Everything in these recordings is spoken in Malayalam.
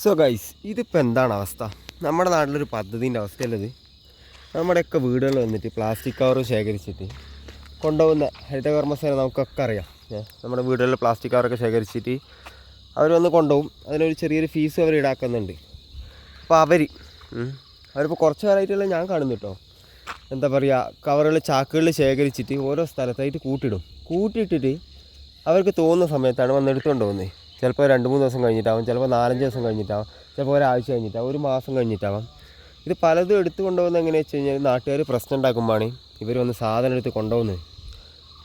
സോ ഗൈസ് ഇതിപ്പോൾ എന്താണ് അവസ്ഥ? നമ്മുടെ നാട്ടിലൊരു പദ്ധതിന്റെ അവസ്ഥയല്ലത് നമ്മുടെയൊക്കെ വീടുകളിൽ വന്നിട്ട് പ്ലാസ്റ്റിക് കവർ ശേഖരിച്ചിട്ട് കൊണ്ടുപോകുന്ന ഹരിതകർമ്മസേന നമുക്കൊക്കെ അറിയാം. നമ്മുടെ വീടുകളിൽ പ്ലാസ്റ്റിക് കവറൊക്കെ ശേഖരിച്ചിട്ട് അവർ വന്ന് കൊണ്ടുപോകും. അതിനൊരു ചെറിയൊരു ഫീസ് അവർ ഈടാക്കുന്നുണ്ട്. അപ്പോൾ അവർ അവരിപ്പോൾ കുറച്ച് കാലമായിട്ടുള്ള ഞാൻ കാണുന്നു കേട്ടോ എന്താ പറയുക കവറുകൾ ചാക്കുകളിൽ ശേഖരിച്ചിട്ട് ഓരോ സ്ഥലത്തായിട്ട് കൂട്ടിയിടും കൂട്ടിയിട്ടിട്ട് അവർക്ക് തോന്നുന്ന സമയത്താണ് വന്ന് എടുത്തുകൊണ്ട് പോകുന്നത്. ചിലപ്പോൾ രണ്ട് മൂന്ന് ദിവസം കഴിഞ്ഞിട്ടാവും ചിലപ്പോൾ നാലഞ്ച് ദിവസം കഴിഞ്ഞിട്ടാവും ചിലപ്പോൾ ഒരാഴ്ച കഴിഞ്ഞിട്ടാവും ഒരു മാസം കഴിഞ്ഞിട്ടാവാം. ഇത് പലതും എടുത്തു കൊണ്ടുപോകുന്നത് എങ്ങനെയാണെന്ന് വെച്ച് കഴിഞ്ഞാൽ നാട്ടുകാർ പ്രശ്നം ഉണ്ടാക്കുമ്പോഴാണ് ഇവർ വന്ന് സാധനം എടുത്ത് കൊണ്ടുപോകുന്നത്.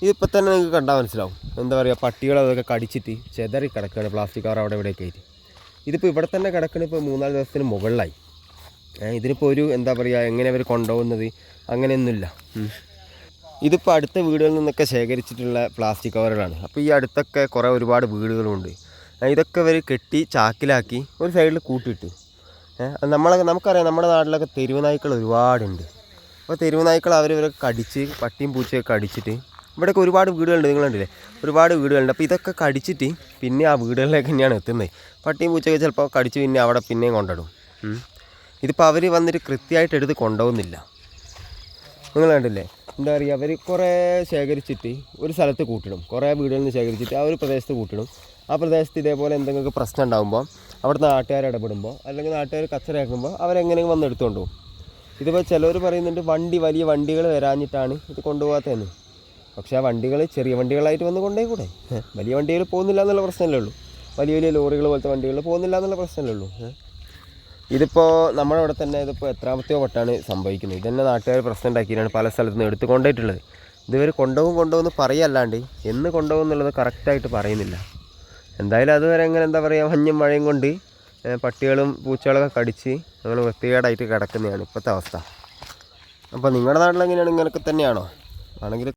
ഇതിപ്പോൾ തന്നെ നിങ്ങൾക്ക് കണ്ടാൽ മനസ്സിലാവും. എന്താ പറയുക പട്ടികൾ അതൊക്കെ കടിച്ചിട്ട് ചെതറി കിടക്കുകയാണ് പ്ലാസ്റ്റിക് കവർ അവിടെ ഇവിടെയൊക്കെ ആയിട്ട്. ഇതിപ്പോൾ ഇവിടെ തന്നെ കിടക്കണ ഇപ്പോൾ മൂന്നാൽ ദിവസത്തിന് മുകളിലായി. ഇതിനിപ്പോൾ ഒരു എന്താ പറയുക എങ്ങനെ അവർ കൊണ്ടുപോകുന്നത് അങ്ങനെയൊന്നുമില്ല. ഇതിപ്പോൾ അടുത്ത വീടുകളിൽ നിന്നൊക്കെ ശേഖരിച്ചിട്ടുള്ള പ്ലാസ്റ്റിക് കവറുകളാണ്. അപ്പോൾ ഈ അടുത്തൊക്കെ കുറേ ഒരുപാട് വീടുകളുണ്ട്. ഇതൊക്കെ ഇവർ കെട്ടി ചാക്കിലാക്കി ഒരു സൈഡിൽ കൂട്ടിയിട്ട്. ഏഹ് നമ്മളെ നമുക്കറിയാം നമ്മുടെ നാട്ടിലൊക്കെ തെരുവ് നായ്ക്കൾ ഒരുപാടുണ്ട്. അപ്പോൾ തെരുവ് നായ്ക്കൾ അവർ ഇവരൊക്കെ കടിച്ച് പട്ടിയും പൂച്ചയൊക്കെ കടിച്ചിട്ട് ഇവിടെയൊക്കെ ഒരുപാട് വീടുകളുണ്ട് നിങ്ങൾ കണ്ടില്ലേ ഒരുപാട് വീടുകളുണ്ട്. അപ്പോൾ ഇതൊക്കെ കടിച്ചിട്ട് പിന്നെ ആ വീടുകളിലേക്ക് തന്നെയാണ് എത്തുന്നത്. പട്ടിയും പൂച്ചയൊക്കെ ചിലപ്പോൾ കടിച്ച് പിന്നെ അവിടെ പിന്നെയും കൊണ്ടിടും. ഇതിപ്പോൾ അവർ വന്നിട്ട് കൃത്യമായിട്ട് എടുത്ത് കൊണ്ടുപോകുന്നില്ല. നിങ്ങൾ കണ്ടില്ലേ എന്താ പറയുക അവർ കുറേ ശേഖരിച്ചിട്ട് ഒരു സ്ഥലത്ത് കൂട്ടിടും. കുറേ വീടുകളിൽ നിന്ന് ശേഖരിച്ചിട്ട് ആ ഒരു പ്രദേശത്ത് കൂട്ടിടും. ആ പ്രദേശത്ത് ഇതേപോലെ എന്തെങ്കിലും പ്രശ്നം ഉണ്ടാകുമ്പോൾ അവിടുത്തെ നാട്ടുകാർ ഇടപെടുമ്പോൾ അല്ലെങ്കിൽ നാട്ടുകാർ കച്ചറയാക്കുമ്പോൾ അവരെങ്ങനെ വന്ന് എടുത്തുകൊണ്ട് പോകും. ഇതിപ്പോൾ ചിലർ പറയുന്നുണ്ട് വണ്ടി വലിയ വണ്ടികൾ വരാഞ്ഞിട്ടാണ് ഇത് കൊണ്ടുപോകാത്തതെന്ന്. പക്ഷേ ആ വണ്ടികൾ ചെറിയ വണ്ടികളായിട്ട് വന്ന് കൊണ്ടേ കൂടെ വലിയ വണ്ടികൾ പോകുന്നില്ല എന്നുള്ള പ്രശ്നമല്ലേ ഉള്ളൂ. വലിയ വലിയ ലോറികൾ പോലത്തെ വണ്ടികൾ പോകുന്നില്ല എന്നുള്ള പ്രശ്നമല്ലേ ഉള്ളൂ? ഇതിപ്പോൾ നമ്മുടെ അവിടെ തന്നെ ഇതിപ്പോൾ എത്രാമത്തെയോ വട്ടാണ് സംഭവിക്കുന്നത്. ഇതന്നെ നാട്ടുകാർ പ്രശ്നം ഉണ്ടാക്കിയിട്ടാണ് പല സ്ഥലത്തു നിന്ന് എടുത്ത് കൊണ്ടുപോയിട്ടുള്ളത്. ഇതുവർ കൊണ്ടുപോകും കൊണ്ടുപോകുമെന്ന് പറയല്ലാണ്ട് എന്ന് കൊണ്ടുപോകും എന്നുള്ളത് കറക്റ്റായിട്ട് പറയുന്നില്ല. എന്തായാലും അതുവരെ അങ്ങനെ എന്താ പറയുക മഞ്ഞും മഴയും കൊണ്ട് പട്ടികളും പൂച്ചകളൊക്കെ കടിച്ച് അങ്ങനെ വൃത്തികേടായിട്ട് കിടക്കുന്നതാണ് ഇപ്പോഴത്തെ അവസ്ഥ. അപ്പോൾ നിങ്ങളുടെ നാട്ടിലെങ്ങനെയാണ്? ഇങ്ങനെയൊക്കെ തന്നെയാണോ? ആണെങ്കിൽ